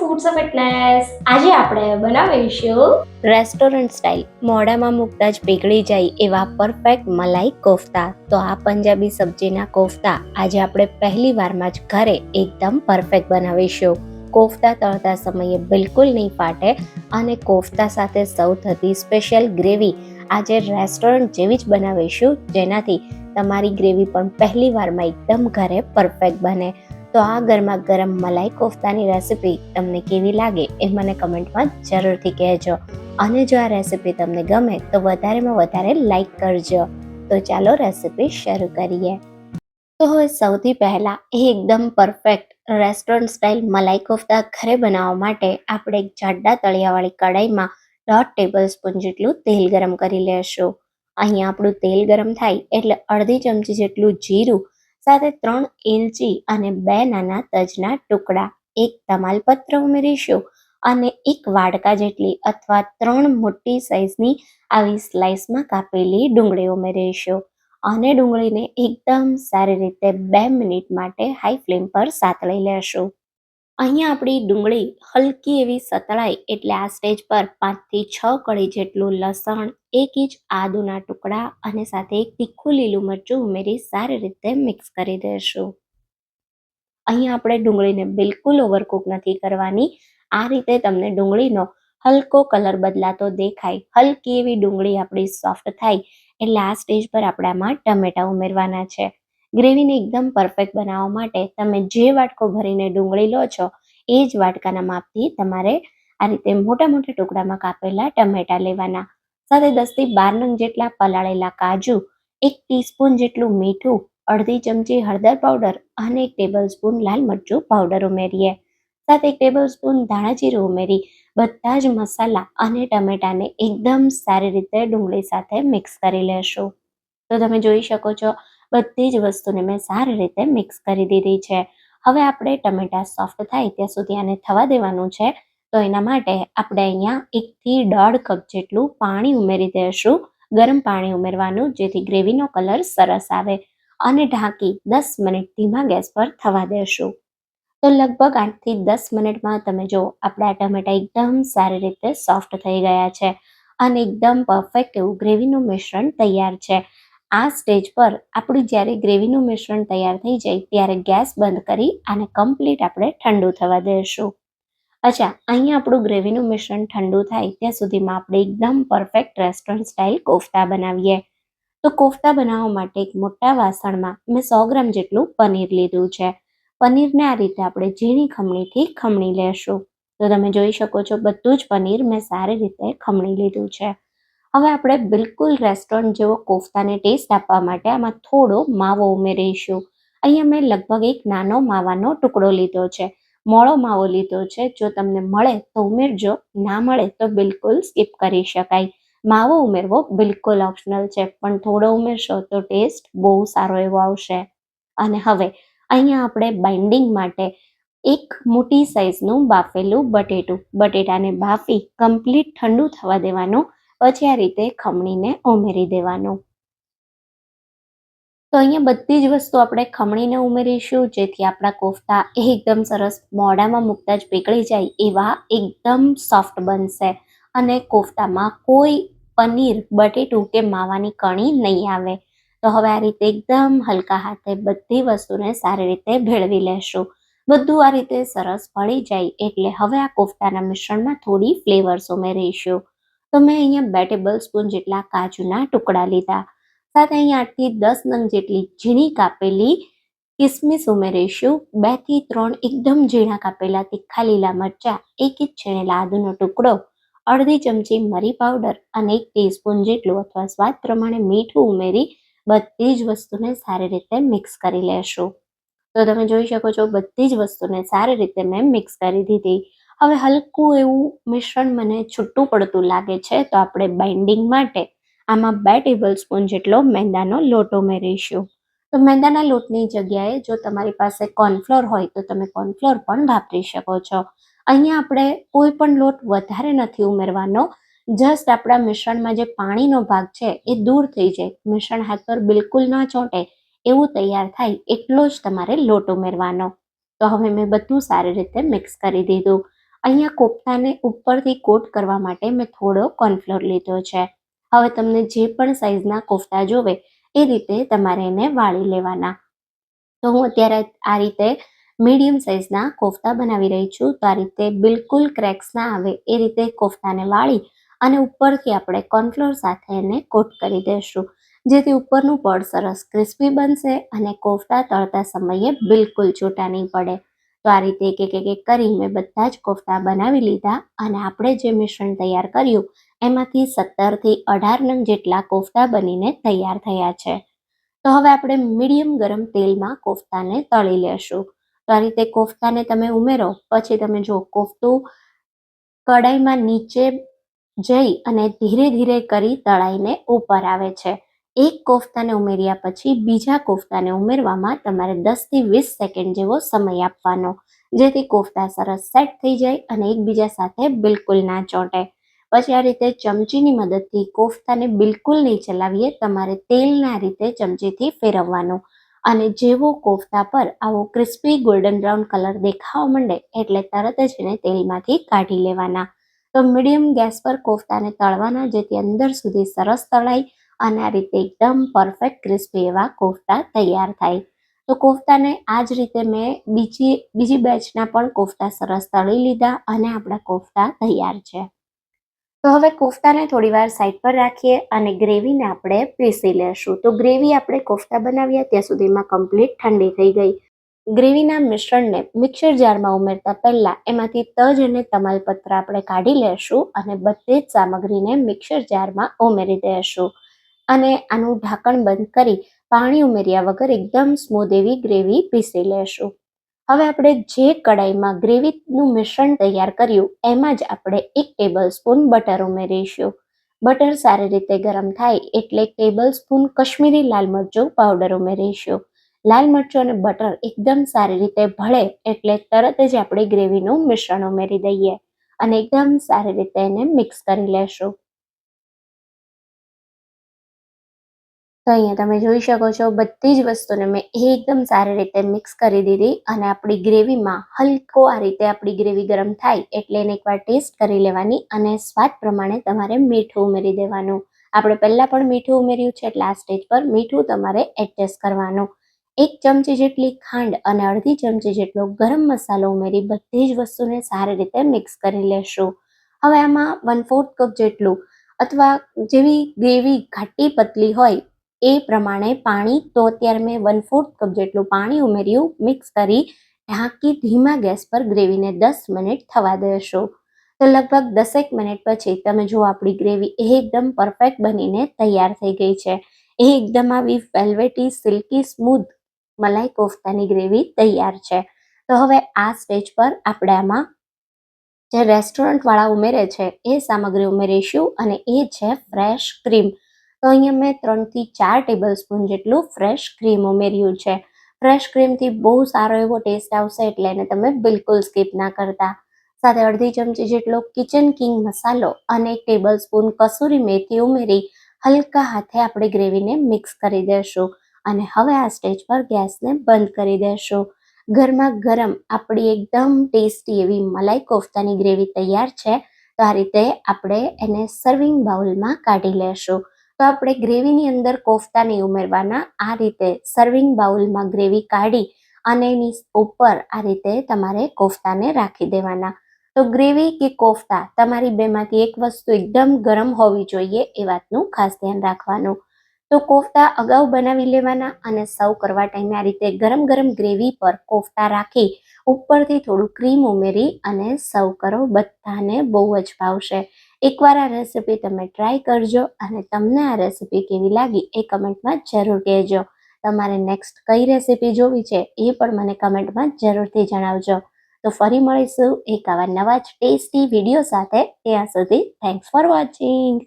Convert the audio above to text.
Foods of fitness આજે આપણે બનાવીશું રેસ્ટોરન્ટ સ્ટાઇલ મોઢામાં મૂકતા જ પીગળી જાય એવા પરફેક્ટ મલાઈ કોફતા. તો આ પંજાબી સબ્જીના કોફતા આજે આપણે પહેલી વારમાં જ ઘરે એકદમ પરફેક્ટ બનાવીશું. કોફતા તળતા સમયે બિલકુલ નહીં ફાટે અને કોફતા સાથે સર્વ થતી સ્પેશિયલ ગ્રેવી આજે રેસ્ટોરન્ટ જેવી જ બનાવીશું. જેનાથી તમારી ગ્રેવી પણ પહેલી વારમાં એકદમ ઘરે પરફેક્ટ બને. તો આ ગરમા ગરમ મલાઈ કોફતાની રેસિપી તમને કેવી લાગે એ મને કમેન્ટમાં જરૂરથી કહેજો. અને જો આ રેસિપી તમને ગમે તો વધારેમાં વધારે લાઈક કરજો. તો ચાલો રેસિપી શરૂ કરીએ. તો હવે સૌથી પહેલાં એ એકદમ પરફેક્ટ રેસ્ટોરન્ટ સ્ટાઇલ મલાઈ કોફતા ઘરે બનાવવા માટે આપણે એક જાડા તળિયાવાળી કડાઈમાં દોઢ ટેબલ સ્પૂન જેટલું તેલ ગરમ કરી લેશું. અહીંયા આપણું તેલ ગરમ થાય એટલે અડધી ચમચી જેટલું જીરું સાથે ત્રણ એલચી અને બે નાના તજના ટુકડા. એક તમાલપત્ર ઉમેરીશું અને એક વાડકા જેટલી અથવા ત્રણ મોટી સાઈઝની આવી સ્લાઇસમાં કાપેલી ડુંગળી ઉમેરીશું અને ડુંગળીને એકદમ સારી રીતે બે મિનિટ માટે હાઈ ફ્લેમ પર સાતળી લેશું. અહીંયા આપણી ડુંગળી હલકી એવી સતળાય એટલે આ સ્ટેજ પર પાંચથી છ કળી જેટલું લસણ, એક ઇંચ આદુના ટુકડા અને સાથે એક તીખું લીલું મરચું ઉમેરી સારી રીતે મિક્સ કરી દઈશું અહીંયા આપણે ડુંગળીને બિલકુલ ઓવરકુક નથી કરવાની. આ રીતે તમને ડુંગળીનો હલકો કલર બદલાતો દેખાય. હલકી એવી ડુંગળી આપણી સોફ્ટ થાય એટલે આ સ્ટેજ પર આપણામાં ટમેટા ઉમેરવાના છે. ગ્રેવીને એકદમ પરફેક્ટ બનાવવા માટે તમે જે વાટકો ભરીને ડુંગળી લો છો, એ જ વાટકાના માપથી તમારે આ રીતે મોટા મોટા ટુકડામાં કાપેલા ટમેટા લેવાના. સાથે દસથી બાર નંગ જેટલા પલાળેલા કાજુ, એક ટીસ્પૂન જેટલું મીઠું, અડધી ચમચી હળદર પાવડર અને એક ટેબલ સ્પૂન લાલ મરચું પાવડર ઉમેરીએ. સાથે એક ટેબલ સ્પૂન જીરું ઉમેરી, બધા જ મસાલા અને ટમેટાને એકદમ સારી રીતે ડુંગળી સાથે મિક્સ કરી લેશું. તો તમે જોઈ શકો છો બધી જ વસ્તુને મેં સારી રીતે મિક્સ કરી દીધી છે. હવે આપણે ટમેટા સોફ્ટ થાય ત્યાં સુધી આને થવા દેવાનું છે. તો એના માટે આપણે અહીંયા એકથી દોઢ કપ જેટલું પાણી ઉમેરી દઈશું. ગરમ પાણી ઉમેરવાનું, જેથી ગ્રેવીનો કલર સરસ આવે અને ઢાંકી દસ મિનિટ ધીમા ગેસ પર થવા દેશું. તો લગભગ આઠથી દસ મિનિટમાં તમે જો આપણા ટમેટા એકદમ સારી રીતે સોફ્ટ થઈ ગયા છે અને એકદમ પરફેક્ટ એવું ગ્રેવીનું મિશ્રણ તૈયાર છે. આ સ્ટેજ પર આપણું જ્યારે ગ્રેવીનું મિશ્રણ તૈયાર થઈ જાય ત્યારે ગેસ બંધ કરી આને કમ્પ્લીટ આપણે ઠંડુ થવા દઈશું અચ્છા અહીંયા આપણું ગ્રેવીનું મિશ્રણ ઠંડુ થાય ત્યાં સુધીમાં આપણે એકદમ પરફેક્ટ રેસ્ટોરન્ટ સ્ટાઇલ કોફતા બનાવીએ. તો કોફતા બનાવવા માટે એક મોટા વાસણમાં મેં સો ગ્રામ જેટલું પનીર લીધું છે. પનીરને આ રીતે આપણે ઝીણી ખમણીથી ખમણી લેશું. તો તમે જોઈ શકો છો, બધું જ પનીર મેં સારી રીતે ખમણી લીધું છે. હવે આપણે બિલકુલ રેસ્ટોરન્ટ જેવો કોફતાને ટેસ્ટ આપવા માટે આમાં થોડો માવો ઉમેરીશું. અહીંયા મેં લગભગ એક નાનો માવાનો ટુકડો લીધો છે. મોળો માવો લીધો છે. જો તમને મળે તો ઉમેરજો. ના મળે તો બિલકુલ સ્કીપ કરી શકાય. માવો ઉમેરવો બિલકુલ ઓપ્શનલ છે. પણ થોડો ઉમેરશો તો ટેસ્ટ બહુ સારો એવો આવશે. અને હવે અહીંયા આપણે બાઇન્ડિંગ માટે એક મોટી સાઈઝનું બાફેલું બટેટું. બટેટાને બાફી કમ્પ્લીટ ઠંડુ થવા દેવાનું. પછી આ રીતે ખમણીને ઉમેરી દેવાનું. તો અહીંયા બધી જ વસ્તુ આપણે ખમણીને ઉમેરીશું, જેથી આપણા કોફતા એકદમ સરસ મોઢામાં મૂકતા જ પીગળી જાય, એવા એકદમ સોફ્ટ બનશે. અને કોફતામાં કોઈ પનીર, બટેટું કે માવાની કણી નહીં આવે. તો હવે આ રીતે એકદમ હલકા હાથે બધી વસ્તુને સારી રીતે ભેળવી લેશું. બધું આ રીતે સરસ ભળી જાય, એટલે હવે આ કોફતાના મિશ્રણમાં થોડી ફ્લેવર્સ ઉમેરીશું. તો મેં અહીંયા બે ટેબલ સ્પૂન જેટલા કાજુના ટુકડા લીધા. સાથે અહીંયા આઠથી દસ નંગ જેટલી ઝીણી કાપેલી કિસમિસ ઉમેરીશું. બેથી ત્રણ એકદમ ઝીણા કાપેલા તીખા લીલા મરચા, એક ઇંચ છીણેલા આદુનો ટુકડો, અડધી ચમચી મરી પાવડર અને એક ટીસ્પૂન જેટલું અથવા સ્વાદ પ્રમાણે મીઠું ઉમેરી બધી જ વસ્તુને સારી રીતે મિક્સ કરી લેશું. તો તમે જોઈ શકો છો બધી જ વસ્તુને સારી રીતે મેં મિક્સ કરી દીધી. હવે હલકું એવું મિશ્રણ મને છૂટું પડતું લાગે છે, તો આપણે બાઇન્ડિંગ માટે આમાં બે ટેબલ સ્પૂન જેટલો મેંદાનો લોટ ઉમેરીશું તો મેંદાના લોટની જગ્યાએ જો તમારી પાસે કોર્નફ્લોર હોય, તો તમે કોર્નફ્લોર પણ વાપરી શકો છો. અહીંયા આપણે કોઈ પણ લોટ વધારે નથી ઉમેરવાનો, જસ્ટ આપણા મિશ્રણમાં જે પાણીનો ભાગ છે, એ દૂર થઈ જાય. મિશ્રણ હાથ પર બિલકુલ ન ચોંટે, એવું તૈયાર થાય એટલો જ તમારે લોટ ઉમેરવાનો. તો હવે મેં બધું સારી રીતે મિક્સ કરી દીધું. અહીંયા કોફતાને ઉપરથી કોટ કરવા માટે મેં થોડો કોર્નફ્લોર લીધો છે. હવે તમને જે પણ સાઈઝના કોફતા જોવે, એ રીતે તમારે એને વાળી લેવાના. તો હું અત્યારે આ રીતે મીડિયમ સાઈઝના કોફતા બનાવી રહી છું. તો આ રીતે બિલકુલ ક્રેક્સ ના આવે એ રીતે કોફતાને વાળી અને ઉપરથી આપણે કોર્નફ્લોર સાથે એને કોટ કરી દઈશું જેથી ઉપરનું પડ સરસ ક્રિસ્પી બનશે અને કોફતા તળતા સમયે બિલકુલ છૂટા નહીં પડે. તો આ રીતે એક એક એક કરી મેં બધા જ કોફતા બનાવી લીધા અને આપણે જે મિશ્રણ તૈયાર કર્યું, એમાંથી સત્તરથી અઢાર નંગ જેટલા કોફતા બનીને તૈયાર થયા છે. તો હવે આપણે મીડિયમ ગરમ તેલમાં કોફતાને તળી લેશું. તો આ રીતે કોફતાને તમે ઉમેરો, પછી તમે જો કોફતું કડાઈમાં નીચે જઈ અને ધીરે ધીરે કરી તળાઈને ઉપર આવે છે. એક કોફતાને ઉમેર્યા પછી બીજા કોફતાને ઉમેરવામાં તમારે દસથી વીસ સેકન્ડ જેવો સમય આપવાનો, જેથી કોફતા સરસ સેટ થઈ જાય અને એકબીજા સાથે બિલકુલ ના ચોંટે. પછી આ રીતે ચમચીની મદદથી કોફતાને બિલકુલ નહીં ચલાવીએ, તમારે તેલના રીતે ચમચીથી ફેરવવાનું. અને જેવો કોફતા પર આવો ક્રિસ્પી ગોલ્ડન બ્રાઉન કલર દેખાવા માંડે, એટલે તરત જ એને તેલમાંથી કાઢી લેવાના. તો મીડિયમ ગેસ પર કોફતાને તળવાના, જેથી અંદર સુધી સરસ તળાય અને આ રીતે એકદમ પરફેક્ટ ક્રિસ્પી એવા કોફતા તૈયાર થાય. તો કોફતાને આ જ રીતે મેં બીજી બીજી બેચના પણ કોફતા સરસ તળી લીધા અને આપણા કોફતા તૈયાર છે. તો હવે કોફતાને થોડી વાર સાઈડ પર રાખીએ અને ગ્રેવીને આપણે પીસી લેશું. તો ગ્રેવી આપણે કોફતા બનાવ્યા ત્યાં સુધીમાં કમ્પ્લીટ ઠંડી થઈ ગઈ. ગ્રેવીના મિશ્રણને મિક્સર જારમાં ઉમેરતા પહેલાં એમાંથી તજ અને તમાલપત્ર આપણે કાઢી લેશું અને બધી જ સામગ્રીને મિક્સર જારમાં ઉમેરી દઈશું અને આનું ઢાંકણ બંધ કરી પાણી ઉમેર્યા વગર એકદમ સ્મૂધ એવી ગ્રેવી પીસી લેશું. હવે આપણે જે કડાઈમાં ગ્રેવીનું મિશ્રણ તૈયાર કર્યું, એમાં જ આપણે એક ટેબલ સ્પૂન બટર ઉમેરીશું. બટર સારી રીતે ગરમ થાય એટલે ટેબલ સ્પૂન કશ્મીરી લાલ મરચું પાવડર ઉમેરીશું. લાલ મરચું અને બટર એકદમ સારી રીતે ભળે એટલે તરત જ આપણે ગ્રેવીનું મિશ્રણ ઉમેરી દઈએ અને એકદમ સારી રીતે એને મિક્સ કરી લેશું. તો અહીંયા તમે જોઈ શકો છો બધી જ વસ્તુને મેં એકદમ સારી રીતે મિક્સ કરી દીધી અને આપણી ગ્રેવીમાં હલકો આ રીતે આપણી ગ્રેવી ગરમ થાય એટલે એને એકવાર ટેસ્ટ કરી લેવાની અને સ્વાદ પ્રમાણે તમારે મીઠું ઉમેરી દેવાનું. આપણે પહેલાં પણ મીઠું ઉમેર્યું છે એટલે આ સ્ટેજ પર મીઠું તમારે એડજસ્ટ કરવાનું. એક ચમચી જેટલી ખાંડ અને અડધી ચમચી જેટલો ગરમ મસાલો ઉમેરી બધી જ વસ્તુને સારી રીતે મિક્સ કરી લેશું. હવે આમાં વન ફોર્થ કપ જેટલું અથવા જેવી ગ્રેવી ઘાટી પતલી હોય એ પ્રમાણે પાણી, તો અત્યારે મેં વન ફોર્થ કપ જેટલું પાણી ઉમેર્યું મિક્સ કરી, ઢાંકી ધીમા ગેસ પર ગ્રેવીને દસ મિનિટ થવા દેશો. તો લગભગ દસેક મિનિટ પછી તમે જુઓ આપણી ગ્રેવી એકદમ પરફેક્ટ બનીને તૈયાર થઈ ગઈ છે. એ એકદમ આવી વેલ્વેટી સિલ્કી સ્મૂથ મલાઈ કોફતાની ગ્રેવી તૈયાર છે. તો હવે આ સ્ટેજ પર આપણે આમાં જે રેસ્ટોરન્ટવાળા ઉમેરે છે, એ સામગ્રી ઉમેરીશું અને એ છે ફ્રેશ ક્રીમ તો અહીંયા મેં ત્રણથી ચાર ટેબલ સ્પૂન જેટલું ફ્રેશ ક્રીમ ઉમેર્યું છે. ફ્રેશ ક્રીમથી બહુ સારો એવો ટેસ્ટ આવશે એટલે એને તમે બિલકુલ સ્કીપ ના કરતા. સાથે અડધી ચમચી જેટલો કિચન કિંગ મસાલો અને એક ટેબલ સ્પૂન કસૂરી મેથી ઉમેરી હલકા હાથે આપણે ગ્રેવીને મિક્સ કરી દેશું અને હવે આ સ્ટેજ પર ગેસને બંધ કરી દેશું. ગરમા ગરમ આપણી એકદમ ટેસ્ટી એવી મલાઈ કોફતાની ગ્રેવી તૈયાર છે. તો આ રીતે આપણે એને સર્વિંગ બાઉલમાં કાઢી લેશું. તો આપણે ગ્રેવીની અંદર કોફતા નહીં ઉમેરવાના. આ રીતે સર્વિંગ બાઉલમાં ગ્રેવી કાઢી અને એની ઉપર આ રીતે તમારે કોફતાને રાખી દેવાના. તો ગ્રેવી કે કોફતા તમારી બેમાંથી એક વસ્તુ એકદમ ગરમ હોવી જોઈએ એ વાતનું ખાસ ધ્યાન રાખવાનું. તો કોફતા અગાઉ બનાવી લેવાના અને સર્વ કરવા ટાઈમે આ રીતે ગરમ ગરમ ગ્રેવી પર કોફતા રાખી ઉપરથી થોડું ક્રીમ ઉમેરી અને સર્વ કરો. બધાને બહુ જ ભાવશે. એકવાર આ રેસિપી તમે ટ્રાય કરજો અને તમને આ રેસિપી કેવી લાગી એ કમેન્ટમાં જરૂર કહેજો. તમારે નેક્સ્ટ કઈ રેસિપી જોવી છે એ પણ મને કમેન્ટમાં જરૂરથી જણાવજો. તો ફરી મળીશું એક આવા નવા જ ટેસ્ટી વીડિયો સાથે ત્યાં સુધી થેન્ક્સ ફોર વોચિંગ